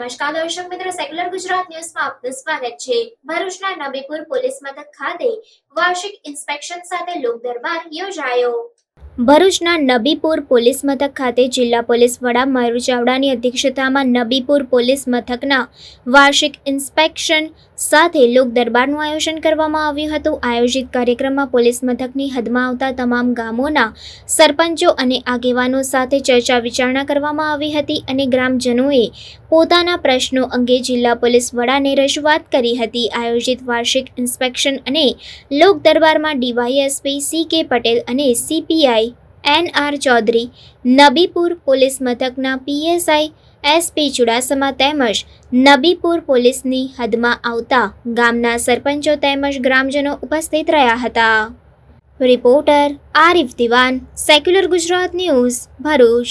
નમસ્કાર, દર્શક મિત્રો. સેક્યુલર ગુજરાત ન્યૂઝમાં આપનું સ્વાગત છે. ભરૂચના નબીપુર પોલીસ મથક ખાતે વાર્ષિક ઇન્સ્પેક્શન સાથે લોક દરબાર યોજાયો. ભરૂચના નબીપુર પોલીસ મથક ખાતે જિલ્લા પોલીસ વડા મયુર ચાવડાની અધ્યક્ષતામાં નબીપુર પોલીસ મથકના વાર્ષિક ઇન્સ્પેક્શન સાથે લોક દરબારનું આયોજન કરવામાં આવ્યું હતું. આયોજિત કાર્યક્રમમાં પોલીસ મથકની હદમાં આવતા તમામ ગામોના સરપંચો અને આગેવાનો સાથે ચર્ચા વિચારણા કરવામાં આવી હતી અને ગ્રામજનોએ પોતાના પ્રશ્નો અંગે જિલ્લા પોલીસ વડાને રજૂઆત કરી હતી. આયોજિત વાર્ષિક ઇન્સ્પેક્શન અને લોક દરબારમાં ડીવાયએસપી સી કે પટેલ અને CPI N R Chaudhary, Nabipur police મથકના પીએસઆઈ એસપી ચુડાસમા તેમજ નબીપુર પોલીસની હદમાં આવતા ગામના સરપંચો તેમજ ગ્રામજનો ઉપસ્થિત રહ્યા હતા. Reporter Arif Diwan, secular Gujarat news Bharuch.